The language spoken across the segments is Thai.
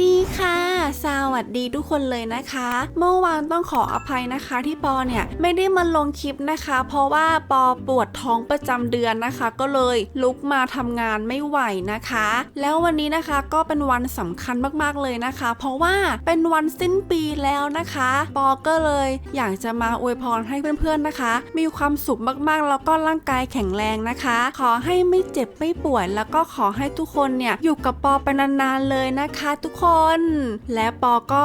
ดีค่ะ สวัสดีทุกคนเลยนะคะ เมื่อวานต้องขออภัยนะคะที่ปอเนี่ยไม่ได้มาลงคลิปนะคะ เพราะว่าปอปวดท้องประจำเดือนนะคะ ก็เลยลุกมาทำงานไม่ไหวนะคะ แล้ววันนี้นะคะก็เป็นวันสำคัญมากๆเลยนะคะ เพราะว่าเป็นวันสิ้นปีแล้วนะคะ ปอก็เลยอยากจะมาอวยพรให้เพื่อนๆนะคะ มีความสุขมากๆ แล้วก็ร่างกายแข็งแรงนะคะ ขอให้ไม่เจ็บไม่ป่วย แล้วก็ขอให้ทุกคนเนี่ยอยู่กับปอไปนานๆเลยนะคะ ทุกคนและปอก็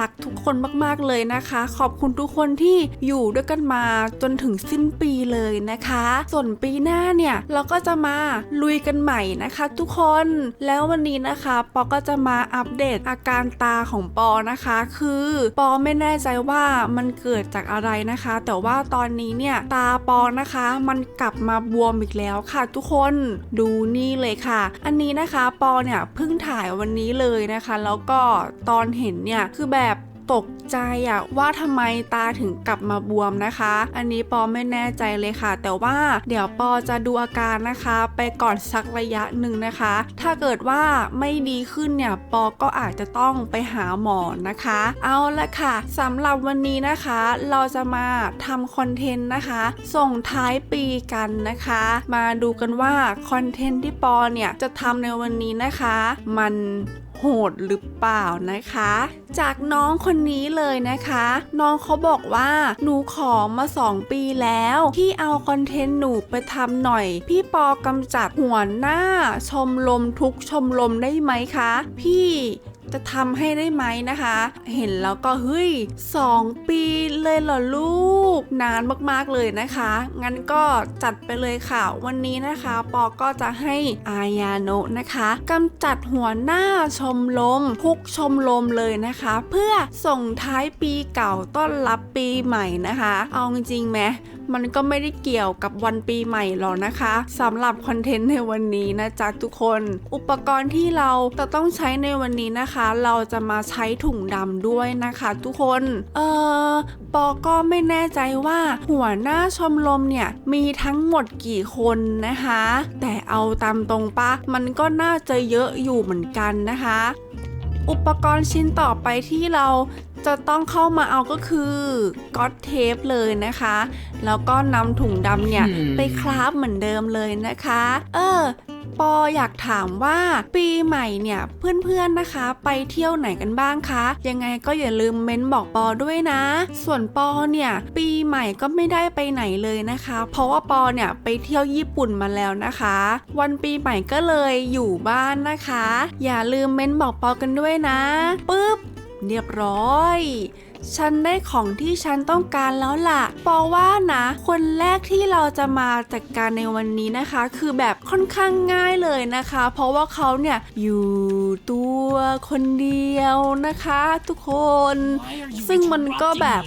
รักทุกคนมากๆเลยนะคะ ขอบคุณทุกคนที่อยู่ด้วยกันมาจนถึงสิ้นปีเลยนะคะ ส่วนปีหน้าเนี่ยเราก็จะมาลุยกันใหม่นะคะ ทุกคนแล้ววันนี้นะคะปอก็จะมาอัปเดตอาการตาของปอนะคะ คือปอไม่แน่ใจว่ามันเกิดจากอะไรนะคะ แต่ว่าตอนนี้เนี่ยตาปอนะคะ มันกลับมาบวมอีกแล้วค่ะ ทุกคนดูนี่เลยค่ะ อันนี้นะคะปอเนี่ยเพิ่งถ่ายวันนี้เลยนะคะ แล้วก็ตอนเห็นเนี่ยคือแบบตกใจอะว่าทำไมตาถึงกลับมาบวมนะคะ อันนี้ปอไม่แน่ใจเลยค่ะ แต่ว่าเดี๋ยวปอจะดูอาการนะคะ ไปก่อนสักระยะหนึ่งนะคะ ถ้าเกิดว่าไม่ดีขึ้นเนี่ยปอก็อาจจะต้องไปหาหมอนะคะ เอาละค่ะสำหรับวันนี้นะคะ เราจะมาทำคอนเทนต์นะคะ ส่งท้ายปีกันนะคะ มาดูกันว่าคอนเทนต์ที่ปอเนี่ยจะทำในวันนี้นะคะ มัน โหดหรือเปล่านะคะ จากน้องคนนี้เลยนะคะ น้องเขาบอกว่าหนูขอมา 2 ปีแล้วที่เอาคอนเทนต์หนูไปทำหน่อย พี่ปอกำจัดหัวหน้า ชมลมทุกชมลมได้ไหมคะ พี่ จะทำให้ได้ไหมนะคะ เห็นแล้วก็เฮ้ยสองปีเลยเหรอลูก นานมากๆเลยนะคะ งั้นก็จัดไปเลยค่ะ วันนี้นะคะ ปอก็จะให้อายาโนะนะคะกำจัดหัวหน้าชมรมทุกชมรมเลยนะคะ เพื่อส่งท้ายปีเก่าต้อนรับปีใหม่นะคะ เอาจริงไหม มันก็ไม่ได้เกี่ยวกับวันปีใหม่หรอกนะคะสำหรับคอนเทนต์ในวันนี้นะจ๊ะทุกคน อุปกรณ์ที่เราจะต้องใช้ในวันนี้นะคะ เราจะมาใช้ถุงดำด้วยนะคะ ทุกคน เออปอก็ไม่แน่ใจว่า หัวหน้าชมรมเนี่ยมีทั้งหมดกี่คนนะคะ แต่เอาตามตรงปะมันก็น่าจะเยอะอยู่เหมือนกันนะคะอุปกรณ์ชิ้นต่อไปที่เรา จะต้องเข้ามาเอาก็คือก๊อตเทปเลยนะคะ แล้วก็นำถุงดำเนี่ยอืมไปคราฟเหมือนเดิมเลยนะคะ เออปออยากถามว่าปีใหม่เนี่ยเพื่อนๆนะคะ ไปเที่ยวไหนกันบ้างคะ ยังไงก็อย่าลืมเม้นบอกปอด้วยนะ ส่วนปอเนี่ยปีใหม่ก็ไม่ได้ไปไหนเลยนะคะ เพราะว่าปอเนี่ยไปเที่ยวญี่ปุ่นมาแล้วนะคะ วันปีใหม่ก็เลยอยู่บ้านนะคะ อย่าลืมเม้นบอกปอกันด้วยนะปึ๊บ เรียบร้อย ฉันได้ของที่ฉันต้องการแล้วล่ะปอว่านะ คนแรกที่เราจะมาจัดการในวันนี้นะคะ คือแบบค่อนข้างง่ายเลยนะคะ เพราะว่าเขาเนี่ยอยู่ตัวคนเดียวนะคะ ทุกคน ซึ่งมันก็แบบ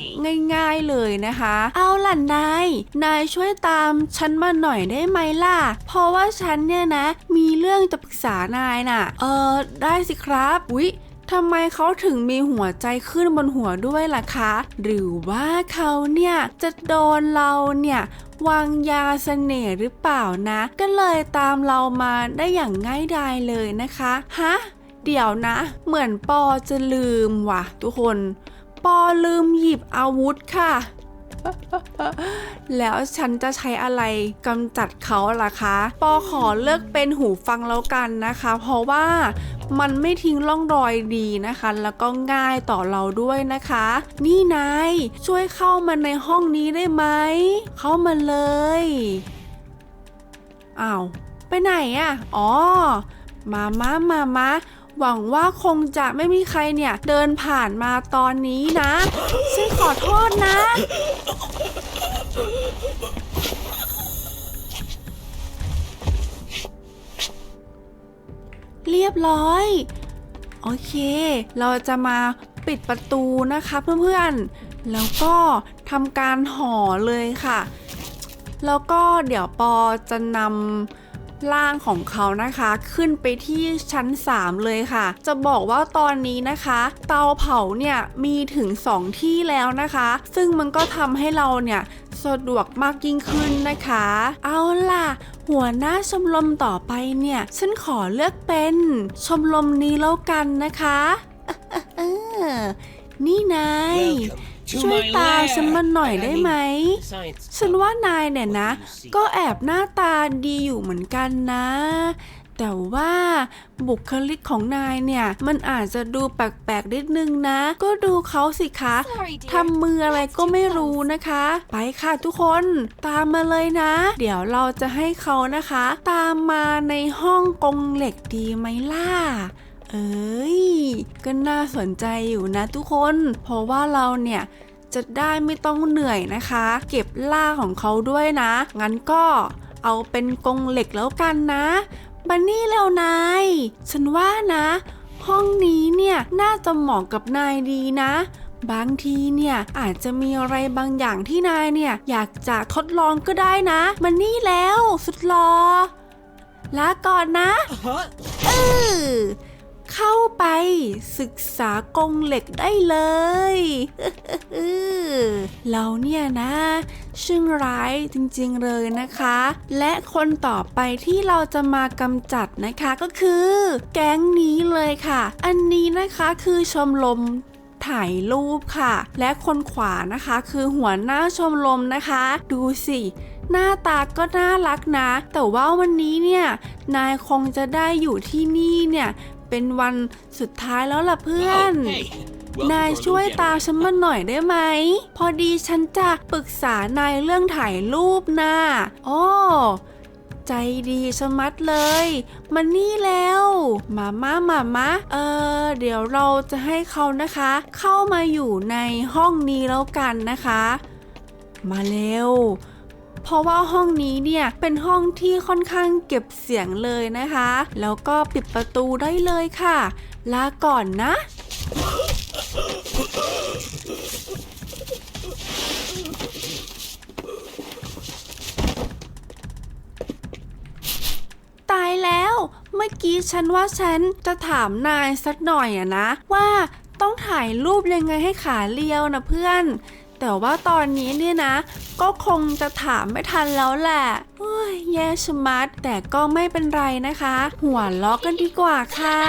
ง่ายๆเลยนะคะ เอาล่ะนายนายช่วยตามฉันมาหน่อยได้ไหมล่ะ เพราะว่าฉันเนี่ยนะ มีเรื่องจะปรึกษานายน่ะ เออได้สิครับอุ๊ย ทำไมเขาถึงมีหัวใจขึ้นบนหัวด้วยล่ะคะ หรือว่าเขาเนี่ยจะโดนเราเนี่ยวางยาเสน่ห์หรือเปล่านะ ก็เลยตามเรามาได้อย่างง่ายดายเลยนะคะฮะเดี๋ยวนะ เหมือนปอจะลืมว่ะ ทุกคน ปอลืมหยิบอาวุธค่ะ แล้วฉันจะใช้อะไรกำจัดเขาล่ะคะ ปอขอเลือกเป็นหูฟังแล้วกันนะคะ เพราะว่ามันไม่ทิ้งร่องรอยดีนะคะ แล้วก็ง่ายต่อเราด้วยนะคะ นี่นายช่วยเข้ามาในห้องนี้ได้ไหม เข้ามาเลยอ้าวไปไหนอะ่ะ อ๋อ มามามามา หวังว่าคงจะไม่มีใครเนี่ยเดินผ่านมาตอนนี้นะฉันขอโทษนะเรียบร้อย โอเค เราจะมาปิดประตูนะคะเพื่อนๆ แล้วก็ทำการห่อเลยค่ะ แล้วก็เดี๋ยวปอจะนำ ร่างของเขานะคะ ขึ้นไปที่ชั้น 3 เลยค่ะ จะบอกว่าตอนนี้นะคะ เตาเผาเนี่ยมีถึง 2 ที่แล้วนะคะ ซึ่งมันก็ทำให้เราเนี่ยสะดวกมากยิ่งขึ้นนะคะ เอาล่ะ หัวหน้าชมรมต่อไปเนี่ย ฉันขอเลือกเป็นชมรมนี้แล้วกันนะคะ เออ นี่นาย Welcome ช่วย my ตาม lab. ฉันมาหน่อย I- I ได้ mean, ไหม science ฉัน stuff. ว่านายเนี่ยนะ What do you see? ก็แอบหน้าตาดีอยู่เหมือนกันนะ แต่ว่าบุคลิกของนายเนี่ย มันอาจจะดูแปลกๆนิดนึงนะ ก็ดูเขาสิคะ Sorry, dear. ทำมืออะไรก็ไม่รู้นะคะ ไปค่ะทุกคนตามมาเลยนะ เดี๋ยวเราจะให้เขานะคะ ตามมาในห้องกรงเหล็กดีไหมล่ะ เอ้ย ก็น่าสนใจอยู่นะทุกคน เพราะว่าเราเนี่ยจะได้ไม่ต้องเหนื่อยนะคะ เก็บล่าของเขาด้วยนะ งั้นก็เอาเป็นกรงเหล็กแล้วกันนะบันนี่แล้วนาย ฉันว่านะ ห้องนี้เนี่ยน่าจะเหมาะกับนายดีนะ บางทีเนี่ยอาจจะมีอะไรบางอย่างที่นายเนี่ยอยากจะทดลองก็ได้นะ มันนี่แล้วสุดหลอลาก่อนนะ Huh? เออ เข้าไป ศึกษากรงเหล็กได้เลยเราเนี่ยนะช่างร้ายจริงๆเลยนะคะ และคนต่อไปที่เราจะมากำจัดนะคะก็คือ แก๊งนี้เลยค่ะ อันนี้นะคะคือชมรมถ่ายรูปค่ะ และคนขวานะคะคือหัวหน้าชมรมนะคะ ดูสิหน้าตาก็น่ารักนะ แต่ว่าวันนี้เนี่ย นายคงจะได้อยู่ที่นี่เนี่ย เป็นวันสุดท้ายแล้วล่ะเพื่อน Oh, hey. Welcome นาย to our ช่วย little ตามฉันมาหน่อยได้ไหม พอดีฉันจะปรึกษานายเรื่องถ่ายรูปนะโอ้ใจดีชะมัดเลยมานี่แล้ว มาม่ามาม่าเออ เดี๋ยวเราจะให้เขานะคะ เข้ามาอยู่ในห้องนี้แล้วกันนะคะ มาเร็ว เพราะว่าห้องนี้เนี่ยเป็นห้องที่ค่อนข้างเก็บเสียงเลยนะคะ แล้วก็ปิดประตูได้เลยค่ะ ลาก่อนนะตายแล้ว เมื่อกี้ฉันว่าฉันจะถามนายสักหน่อยอะนะ ว่าต้องถ่ายรูปยังไงให้ขาเรียวนะเพื่อน แต่ว่าตอนนี้เนี่ยนะ ก็คงจะถามไม่ทันแล้วแหละโอ้ยแย่ชะมัด แต่ก็ไม่เป็นไรนะคะ หัวล้อกันดีกว่าค่ะ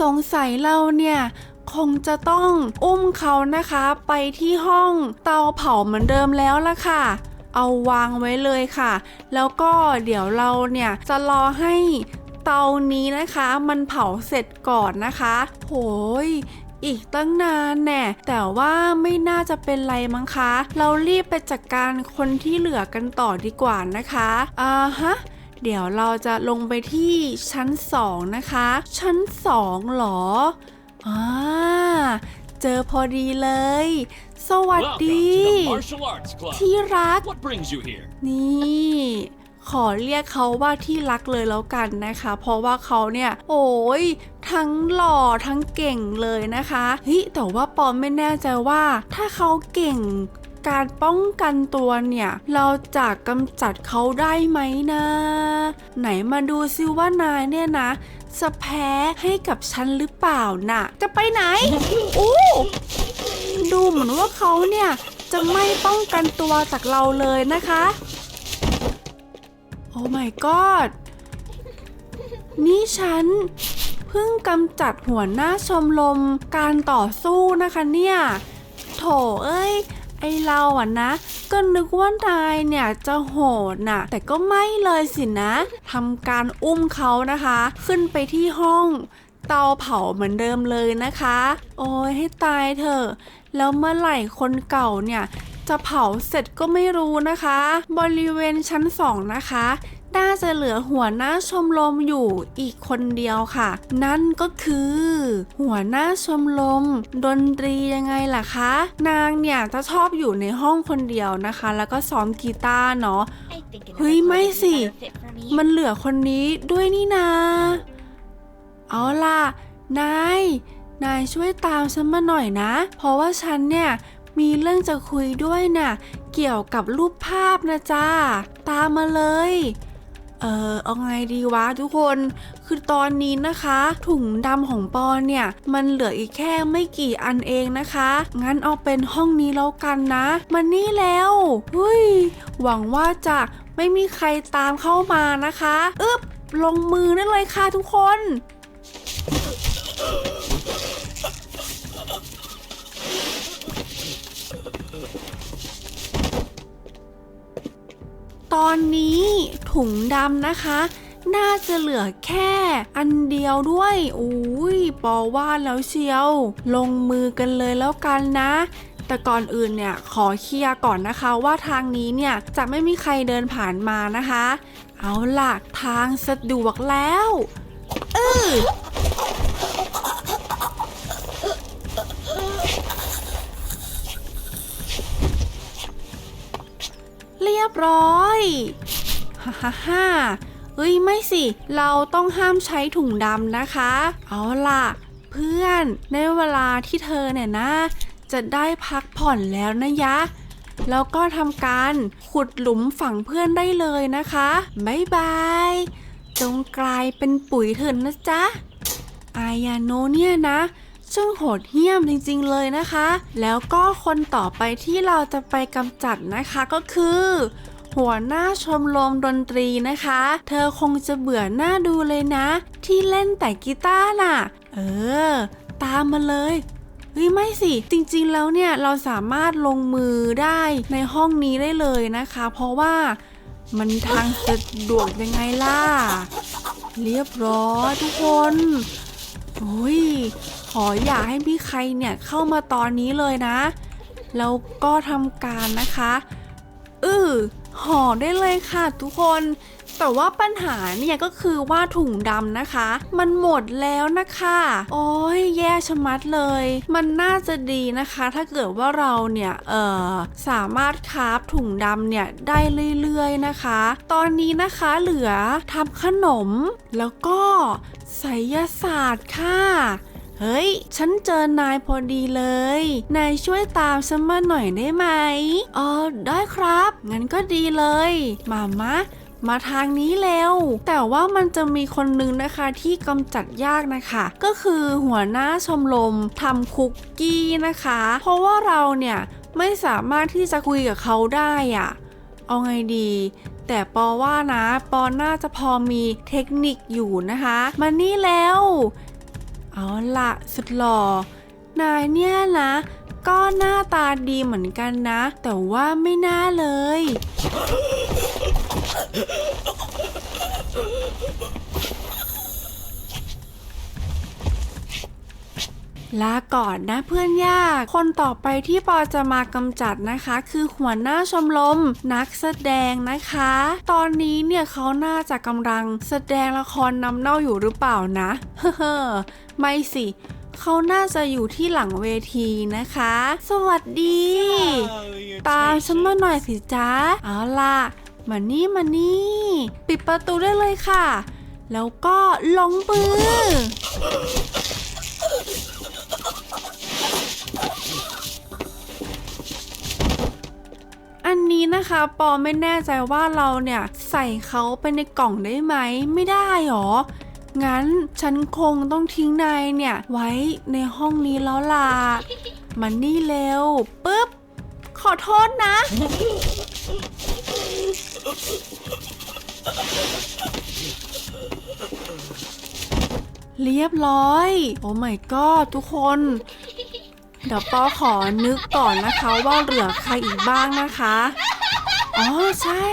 สงสัยเราเนี่ยคงจะต้องอุ้มเขานะคะ ไปที่ห้องเตาเผาเหมือนเดิมแล้วล่ะค่ะ เอาวางไว้เลยค่ะ แล้วก็เดี๋ยวเราเนี่ยจะรอให้เตานี้นะคะ มันเผาเสร็จก่อนนะคะ โหย อีกตั้งนานแน่ แต่ว่าไม่น่าจะเป็นไรมั้งคะ เรารีบไปจัดการคนที่เหลือกันต่อดีกว่านะคะอ่าฮะเดี๋ยวเราจะลงไปที่ชั้น 2 นะคะ ชั้น 2หรออ่าเจอพอดีเลย สวัส Welcome ดี to the martial arts club. ที่รัก What brings you here? นี่ ขอเรียกเขาว่าที่รักเลยแล้วกันนะคะ เพราะว่าเขาเนี่ย โอ้ยทั้งหล่อทั้งเก่งเลยนะคะเฮ้ยแต่ว่าปอมไม่แน่ใจว่า ถ้าเขาเก่งการป้องกันตัวเนี่ย เราจะกำจัดเขาได้ไหมนะ ไหนมาดูซิว่านายเนี่ยนะ จะแพ้ให้กับฉันหรือเปล่าน่ะ จะไปไหนอู้ดูเหมือนว่าเขาเนี่ย จะไม่ป้องกันตัวจากเราเลยนะคะ โอ้ my god นี่ฉันเพิ่งกำจัดหัวหน้าชมรมการต่อสู้นะคะเนี่ย โถเอ้ย ไอเราอะนะ ก็นึกว่านายเนี่ยจะโหดน่ะ แต่ก็ไม่เลยสินะทำการอุ้มเขานะคะ ขึ้นไปที่ห้องเตาเผาเหมือนเดิมเลยนะคะ โอ้ยให้ตายเถอะ แล้วเมื่อไหร่คนเก่าเนี่ย จะเผาเสร็จก็ไม่รู้นะคะ บริเวณชั้นสองนะคะน่าจะเหลือหัวหน้าชมรมอยู่อีกคนเดียวค่ะ นั่นก็คือ หัวหน้าชมรมดนตรียังไงล่ะคะ นางเนี่ยจะชอบอยู่ในห้องคนเดียวนะคะ แล้วก็ซ้อมกีตาร์เนาะเฮ้ยไม่สิ มันเหลือคนนี้ด้วยนี่นา เอาล่ะ นาย นายช่วยตามฉันมาหน่อยนะ เพราะว่าฉันเนี่ย มีเรื่องจะคุยด้วยน่ะ เกี่ยวกับรูปภาพนะจ้า ตามมาเลย เออเอาไงดีวะทุกคน คือตอนนี้นะคะ ถุงดำของปอนเนี่ย มันเหลืออีกแค่ไม่กี่อันเองนะคะ งั้นเอาเป็นห้องนี้แล้วกันนะ มันนี่แล้วเฮ้ย หวังว่าจะไม่มีใครตามเข้ามานะคะ อึบลงมือได้เลยค่ะทุกคน ตอนนี้ถุงดำนะคะ น่าจะเหลือแค่อันเดียวด้วยอุ้ยปอว่าแล้วเชียว ลงมือกันเลยแล้วกันนะแต่ก่อนอื่นเนี่ยขอเคลียร์ก่อนนะคะว่าทางนี้เนี่ยจะไม่มีใครเดินผ่านมานะคะ เอาล่ะทางสะดวกแล้วเออ เรียบร้อยฮ่าฮ่าฮ่าเอ้ยไม่สิ เราต้องห้ามใช้ถุงดำนะคะ เอาล่ะ เพื่อนในเวลาที่เธอเนี่ยนะ จะได้พักผ่อนแล้วนะยะ แล้วก็ทำการขุดหลุมฝังเพื่อนได้เลยนะคะบ๊ายบายจงกลายเป็นปุ๋ยเถินนะจ๊ะ อายาโนเนี่ยนะ ช่างโหดเหี้ยมจริงๆเลยนะคะ แล้วก็คนต่อไปที่เราจะไปกำจัดนะคะก็คือหัวหน้าชมรมดนตรีนะคะ เธอคงจะเบื่อหน้าดูเลยนะ ที่เล่นแต่กีตาร์น่ะ เออ ตามมาเลยเฮ้ยไม่สิ จริงๆแล้วเนี่ยเราสามารถลงมือได้ในห้องนี้ได้เลยนะคะ เพราะว่ามันทางสะดวกยังไงล่ะ เรียบร้อยทุกคน โอ้ยขออย่าให้พี่ใครเนี่ยเข้ามาตอนนี้เลยนะ แล้วก็ทำการนะคะ อือห่อได้เลยค่ะทุกคน แต่ว่าปัญหาเนี่ยก็คือว่าถุงดำนะคะ มันหมดแล้วนะคะ โอ้ยแย่ชะมัดเลย มันน่าจะดีนะคะ ถ้าเกิดว่าเราเนี่ยเออสามารถคราฟถุงดำเนี่ยได้เรื่อยๆนะคะ ตอนนี้นะคะเหลือทำขนม แล้วก็ไสยศาสตร์ค่ะเฮ้ย ฉันเจอนายพอดีเลย นายช่วยตามฉันมาหน่อยได้ไหมเออได้ครับ งั้นก็ดีเลย มามะ มาทางนี้เร็วแต่ว่ามันจะมีคนนึงนะคะที่กำจัดยากนะคะ ก็คือหัวหน้าชมรมทำคุกกี้นะคะ เพราะว่าเราเนี่ยไม่สามารถที่จะคุยกับเขาได้อะเอาไงดี แต่ปอว่านะ ปอน่าจะพอมีเทคนิคอยู่นะคะมานี่แล้ว เอาละสุดหล่อนายเนี่ยนะก็หน้าตาดีเหมือนกันนะ แต่ว่าไม่น่าเลย ลาก่อนนะเพื่อนยาก คนต่อไปที่ปอจะมากำจัดนะคะ คือหัวหน้าชมรมนักแสดงนะคะ ตอนนี้เนี่ยเขาน่าจะกำลังแสดงละครนำเน่าอยู่หรือเปล่านะ เฮ้อไม่สิเขาน่าจะอยู่ที่หลังเวทีนะคะ สวัสดี ตามฉันมาหน่อยสิจ๊ะเอาล่ะ มานี่มานี่ ปิดประตูได้เลยค่ะ แล้วก็ลงมือ อันนี้นะคะปอไม่แน่ใจว่าเราเนี่ยใส่เขาไปในกล่องได้ไหม ไม่ได้หรอ งั้นฉันคงต้องทิ้งนายเนี่ย ไว้ในห้องนี้แล้วล่ะมันนี่เร็วปุ๊บ ขอโทษนะ เรียบร้อย โอ้ my god ทุกคน เดี๋ยวปอขอนึกก่อนนะคะว่าเหลือใครอีกบ้างนะคะ อ๋อใช่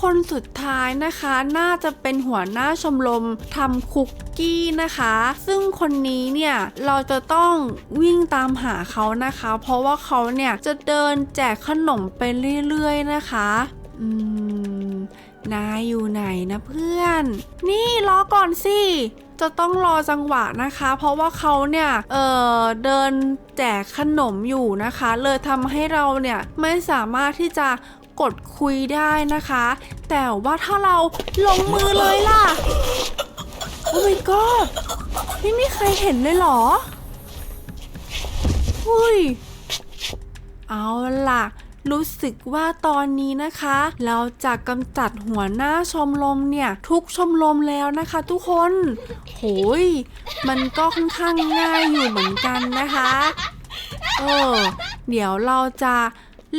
คนสุดท้ายนะคะ น่าจะเป็นหัวหน้าชมรมทำคุกกี้นะคะ ซึ่งคนนี้เนี่ยเราจะต้องวิ่งตามหาเขานะคะ เพราะว่าเขาเนี่ยจะเดินแจกขนมไปเรื่อยๆนะคะ อืม นายอยู่ไหนนะเพื่อน นี่รอก่อนสิ จะต้องรอจังหวะนะคะ เพราะว่าเขาเนี่ย เออเดินแจกขนมอยู่นะคะ เลยทำให้เราเนี่ยไม่สามารถที่จะกดคุยได้นะคะ แต่ว่าถ้าเราลงมือเลยล่ะ โอ้ my god ไม่มีใครเห็นเลยเหรออุ้ย เอาล่ะ รู้สึกว่าตอนนี้นะคะ เราจะกำจัดหัวหน้าชมรมเนี่ย ทุกชมรมแล้วนะคะ ทุกคนโหยมันก็ค่อนข้างง่ายอยู่เหมือนกันนะคะเออเดี๋ยวเราจะ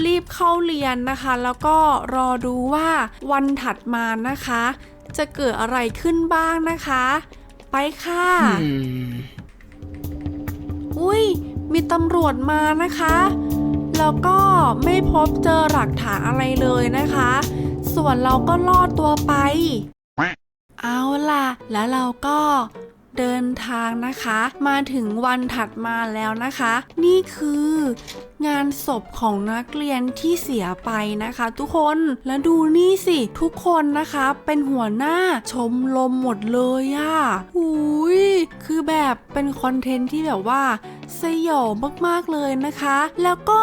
รีบเข้าเรียนนะคะ แล้วก็รอดูว่าวันถัดมานะคะ จะเกิดอะไรขึ้นบ้างนะคะ ไปค่ะ อุ้ยมีตำรวจมานะคะ แล้วก็ไม่พบเจอหลักฐานอะไรเลยนะคะ ส่วนเราก็ลอดตัวไป เอาล่ะ แล้วเราก็ เดินทางนะคะ มาถึงวันถัดมาแล้วนะคะ นี่คืองานศพของนักเรียนที่เสียไปนะคะ ทุกคนแล้วดูนี่สิทุกคนนะคะ เป็นหัวหน้าชมรมหมดเลยอะหุยคือแบบเป็นคอนเทนต์ที่แบบว่าสยองมากๆเลยนะคะ แล้วก็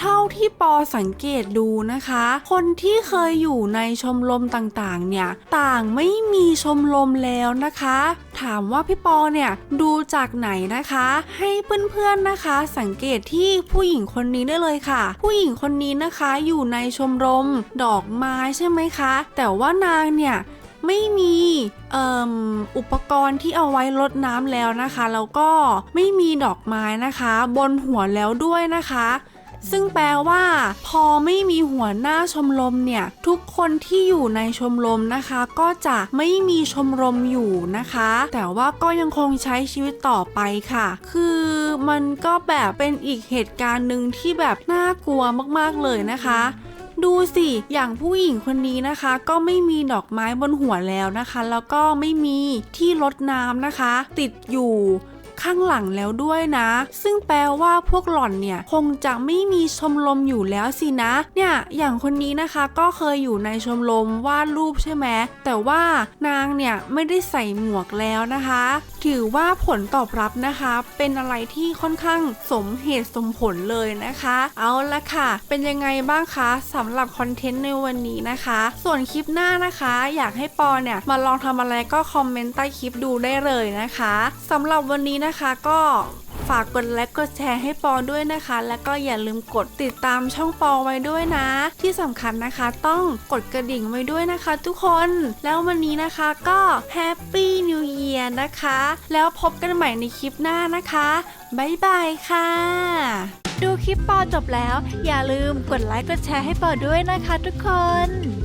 เท่าที่ปอสังเกตดูนะคะ คนที่เคยอยู่ในชมรมต่างๆ เนี่ย ต่างไม่มีชมรมแล้วนะคะ ถามว่าพี่ปอเนี่ยดูจากไหนนะคะ ให้เพื่อนๆนะคะ สังเกตที่ผู้หญิงคนนี้ได้เลยค่ะ ผู้หญิงคนนี้นะคะอยู่ในชมรมดอกไม้ใช่ไหมคะ แต่ว่านางเนี่ยไม่มีอมอุปกรณ์ที่เอาไว้รดน้ำแล้วนะคะ แล้วก็ไม่มีดอกไม้นะคะ บนหัวแล้วด้วยนะคะ ซึ่งแปลว่า พอไม่มีหัวหน้าชมรมเนี่ย ทุกคนที่อยู่ในชมรมนะคะ ก็จะไม่มีชมรมอยู่นะคะ แต่ว่าก็ยังคงใช้ชีวิตต่อไปค่ะ คือมันก็แบบเป็นอีกเหตุการณ์หนึ่งที่แบบน่ากลัวมากๆเลยนะคะดูสิ อย่างผู้หญิงคนนี้นะคะ ก็ไม่มีดอกไม้บนหัวแล้วนะคะ แล้วก็ไม่มีที่รดน้ำนะคะ ติดอยู่ ข้างหลังแล้วด้วยนะ ซึ่งแปลว่าพวกหล่อนเนี่ย คงจะไม่มีชมรมอยู่แล้วสินะ เนี่ยอย่างคนนี้นะคะก็เคยอยู่ในชมรมวาดรูปใช่ไหมแต่ว่านางเนี่ยไม่ได้ใส่หมวกแล้วนะคะถือว่าผลตอบรับนะคะ เป็นอะไรที่ค่อนข้างสมเหตุสมผลเลยนะคะ เอาละค่ะ เป็นยังไงบ้างคะสำหรับคอนเทนต์ในวันนี้นะคะ ส่วนคลิปหน้านะคะ อยากให้ปอเนี่ยมาลองทำอะไรก็คอมเมนต์ใต้คลิปดูได้เลยนะคะสำหรับวันนี้นะคะก็ ฝากกดไลค์กดแชร์ให้ปอด้วยนะคะ แล้วก็อย่าลืมกดติดตามช่องปอไว้ด้วยนะ ที่สำคัญนะคะต้องกดกระดิ่งไว้ด้วยนะคะ ทุกคน แล้ววันนี้นะคะก็ Happy New Year นะคะ แล้วพบกันใหม่ในคลิปหน้านะคะบ๊ายบายค่ะ ดูคลิปปอจบแล้ว อย่าลืมกดไลค์กดแชร์ให้ปอด้วยนะคะทุกคน